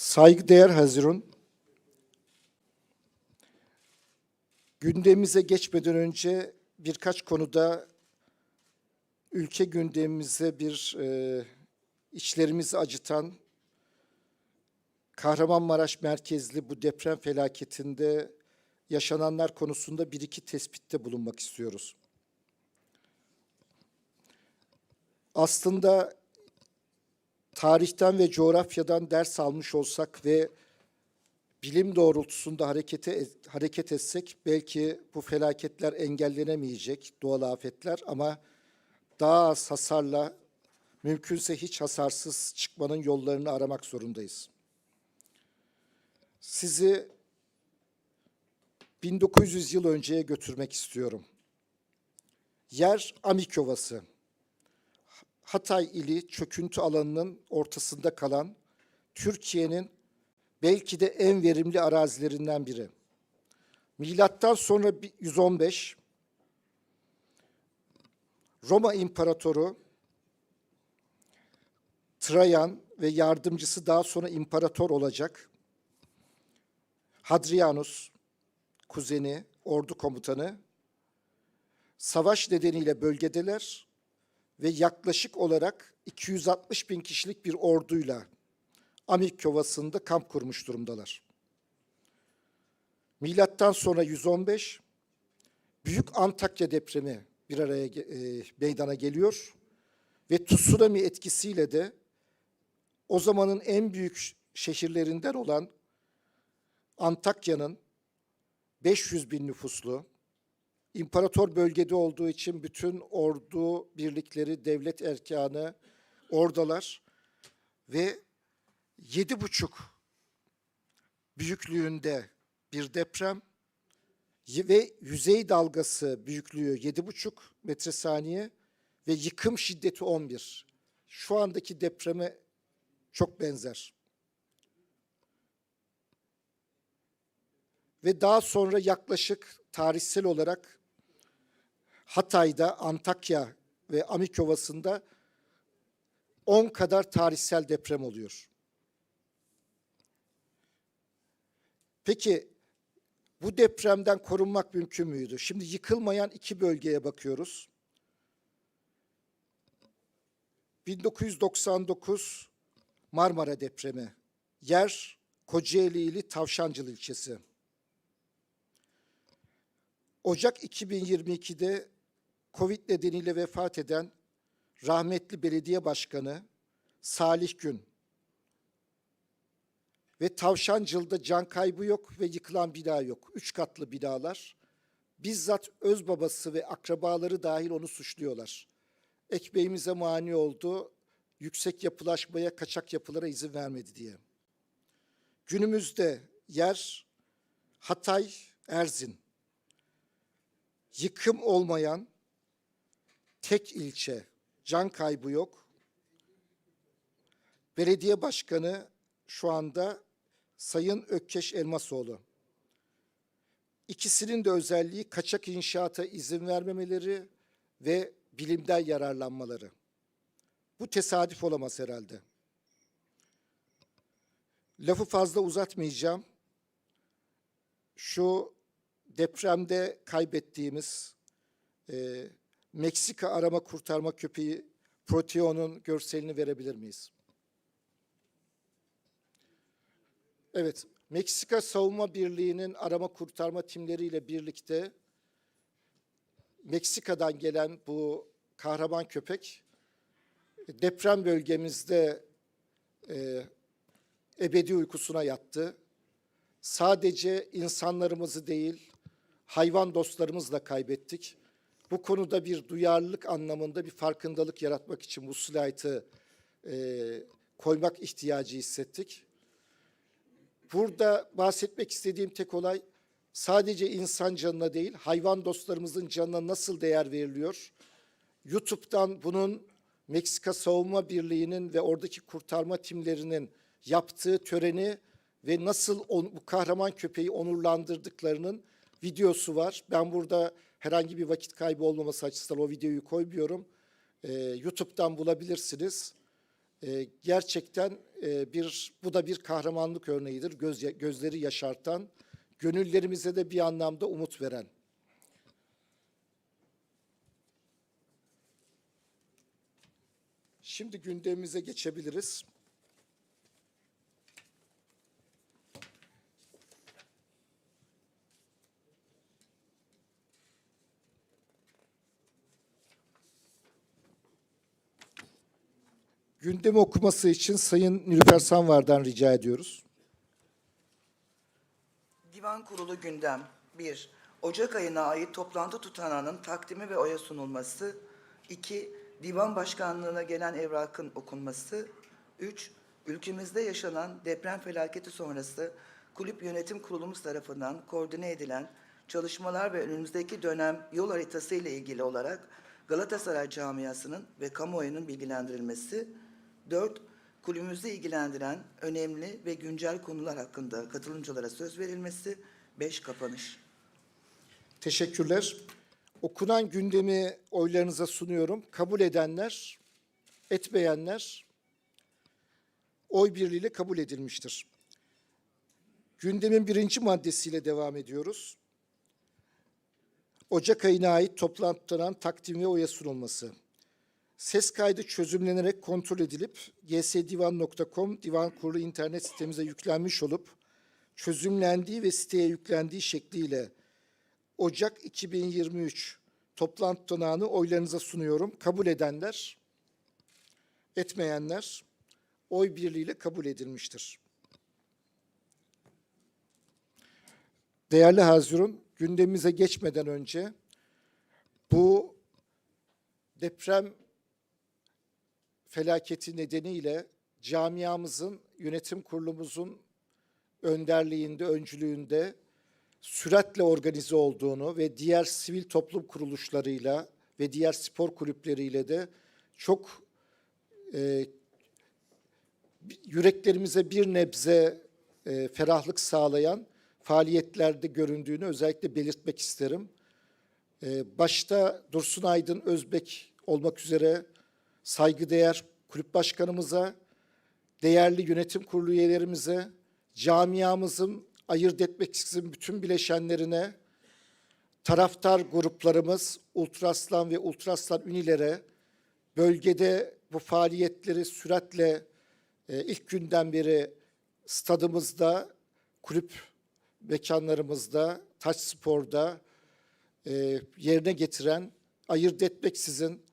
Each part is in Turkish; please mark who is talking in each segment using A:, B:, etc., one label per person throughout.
A: Saygıdeğer Hazirun, gündemimize geçmeden önce birkaç konuda ülke gündemimize bir e, içlerimizi acıtan Kahramanmaraş merkezli bu deprem felaketinde yaşananlar konusunda bir iki tespitte bulunmak istiyoruz. Aslında tarihten ve coğrafyadan ders almış olsak ve bilim doğrultusunda harekete hareket etsek belki bu felaketler engellenemeyecek doğal afetler ama daha az hasarla mümkünse hiç hasarsız çıkmanın yollarını aramak zorundayız. Sizi 1900 yıl önceye götürmek istiyorum. Yer Amik Ovası. Hatay ili çöküntü alanının ortasında kalan Türkiye'nin belki de en verimli arazilerinden biri. Milattan sonra 115 Roma İmparatoru Trajan ve yardımcısı daha sonra imparator olacak. Hadrianus, kuzeni, ordu komutanı, savaş nedeniyle bölgedeler ve yaklaşık olarak 260 bin kişilik bir orduyla Amik Ovası'nda kamp kurmuş durumdalar. Milattan sonra 115 Büyük Antakya depremi bir araya e, meydana geliyor ve tsunami etkisiyle de o zamanın en büyük şehirlerinden olan Antakya'nın 500 bin nüfuslu, imparator bölgede olduğu için bütün ordu birlikleri, devlet erkanı oradalar ve yedi buçuk büyüklüğünde bir deprem ve yüzey dalgası büyüklüğü yedi buçuk metre saniye ve yıkım şiddeti 11. Şu andaki depreme çok benzer. Ve daha sonra yaklaşık tarihsel olarak Hatay'da, Antakya ve Amik Ovası'nda 10 kadar tarihsel deprem oluyor. Peki bu depremden korunmak mümkün müydü? Şimdi yıkılmayan iki bölgeye bakıyoruz. 1999 Marmara depremi. Yer Kocaeli ili Tavşancılı ilçesi. Ocak 2022'de Covid nedeniyle vefat eden rahmetli belediye başkanı Salih Gün ve Tavşancıl'da can kaybı yok ve yıkılan bina yok. Üç katlı binalar. Bizzat öz babası ve akrabaları dahil onu suçluyorlar. Ekmeğimize mani oldu, yüksek yapılaşmaya, kaçak yapılara izin vermedi diye. Günümüzde yer Hatay, Erzin. Yıkım olmayan tek ilçe, can kaybı yok. Belediye başkanı şu anda Sayın Ökkeş Elmasoğlu. İkisinin de özelliği kaçak inşaata izin vermemeleri ve bilimden yararlanmaları. Bu tesadüf olamaz herhalde. Lafı fazla uzatmayacağım. Şu depremde kaybettiğimiz e, Meksika arama kurtarma köpeği Proteo'nun görselini verebilir miyiz? Evet, Meksika Savunma Birliği'nin arama kurtarma timleriyle birlikte Meksika'dan gelen bu kahraman köpek deprem bölgemizde e, ebedi uykusuna yattı. Sadece insanlarımızı değil, hayvan dostlarımızla kaybettik. Bu konuda bir duyarlılık anlamında bir farkındalık yaratmak için bu slaytı e, koymak ihtiyacı hissettik. Burada bahsetmek istediğim tek olay sadece insan canına değil, hayvan dostlarımızın canına nasıl değer veriliyor? YouTube'dan bunun Meksika Savunma Birliği'nin ve oradaki kurtarma timlerinin yaptığı töreni ve nasıl on, bu kahraman köpeği onurlandırdıklarının videosu var. Ben burada herhangi bir vakit kaybı olmaması açısından o videoyu koymuyorum. Ee, YouTube'dan bulabilirsiniz. E, gerçekten e, bir bu da bir kahramanlık örneğidir. Göz, gözleri yaşartan, gönüllerimize de bir anlamda umut veren. Şimdi gündemimize geçebiliriz. Gündemi okuması için Sayın Nilüfer Sanvar'dan rica ediyoruz.
B: Divan Kurulu gündem 1. Ocak ayına ait toplantı tutanağının takdimi ve oya sunulması. 2. Divan Başkanlığı'na gelen evrakın okunması. 3. Ülkemizde yaşanan deprem felaketi sonrası kulüp yönetim kurulumuz tarafından koordine edilen çalışmalar ve önümüzdeki dönem yol haritası ile ilgili olarak Galatasaray camiasının ve kamuoyunun bilgilendirilmesi. 4. Kulübümüzü ilgilendiren önemli ve güncel konular hakkında katılımcılara söz verilmesi. 5. Kapanış.
A: Teşekkürler. Okunan gündemi oylarınıza sunuyorum. Kabul edenler, etmeyenler oy birliğiyle kabul edilmiştir. Gündemin birinci maddesiyle devam ediyoruz. Ocak ayına ait toplantıdan takdim ve oya sunulması. Ses kaydı çözümlenerek kontrol edilip gsdivan.com divan kurulu internet sitemize yüklenmiş olup çözümlendiği ve siteye yüklendiği şekliyle Ocak 2023 toplantı tutanağını oylarınıza sunuyorum. Kabul edenler, etmeyenler oy birliğiyle kabul edilmiştir. Değerli Hazirun, gündemimize geçmeden önce bu deprem felaketi nedeniyle camiamızın, yönetim kurulumuzun önderliğinde, öncülüğünde süratle organize olduğunu ve diğer sivil toplum kuruluşlarıyla ve diğer spor kulüpleriyle de çok e, yüreklerimize bir nebze e, ferahlık sağlayan faaliyetlerde göründüğünü özellikle belirtmek isterim. E, başta Dursun Aydın Özbek olmak üzere saygıdeğer kulüp başkanımıza, değerli yönetim kurulu üyelerimize, camiamızın ayırt etmeksizin bütün bileşenlerine, taraftar gruplarımız, Ultraslan ve Ultraslan Ünilere, bölgede bu faaliyetleri süratle e, ilk günden beri stadımızda, kulüp mekanlarımızda, Taç Spor'da e, yerine getiren, ayırt etmeksizin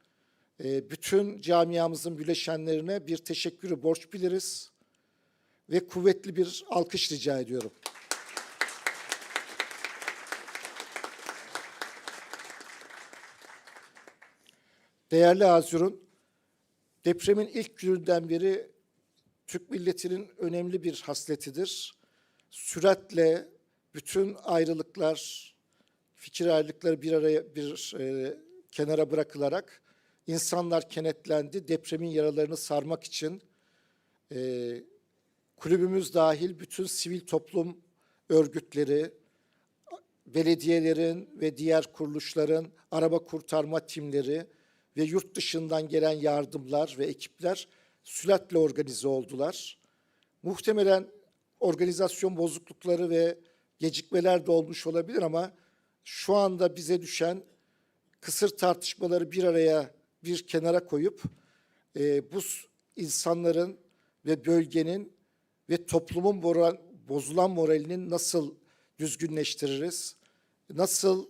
A: e, bütün camiamızın bileşenlerine bir teşekkürü borç biliriz ve kuvvetli bir alkış rica ediyorum. Değerli Azur'un depremin ilk gününden beri Türk milletinin önemli bir hasletidir. Süratle bütün ayrılıklar, fikir ayrılıkları bir araya bir e, kenara bırakılarak insanlar kenetlendi. Depremin yaralarını sarmak için e, kulübümüz dahil bütün sivil toplum örgütleri, belediyelerin ve diğer kuruluşların araba kurtarma timleri ve yurt dışından gelen yardımlar ve ekipler süratle organize oldular. Muhtemelen organizasyon bozuklukları ve gecikmeler de olmuş olabilir ama şu anda bize düşen kısır tartışmaları bir araya bir kenara koyup e, bu insanların ve bölgenin ve toplumun moral, bozulan moralinin nasıl düzgünleştiririz? Nasıl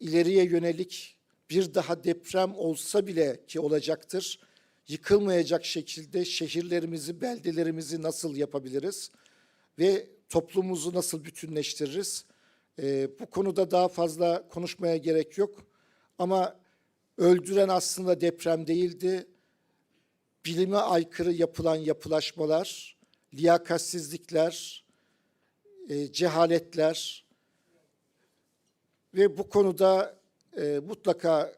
A: ileriye yönelik bir daha deprem olsa bile ki olacaktır, yıkılmayacak şekilde şehirlerimizi, beldelerimizi nasıl yapabiliriz ve toplumumuzu nasıl bütünleştiririz? Ee, bu konuda daha fazla konuşmaya gerek yok. Ama öldüren aslında deprem değildi. Bilime aykırı yapılan yapılaşmalar, liyakatsizlikler, e, cehaletler ve bu konuda e, mutlaka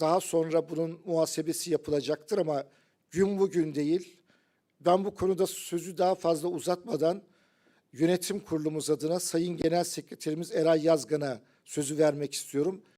A: daha sonra bunun muhasebesi yapılacaktır ama gün bugün değil. Ben bu konuda sözü daha fazla uzatmadan yönetim kurulumuz adına Sayın Genel Sekreterimiz Eray Yazgan'a sözü vermek istiyorum.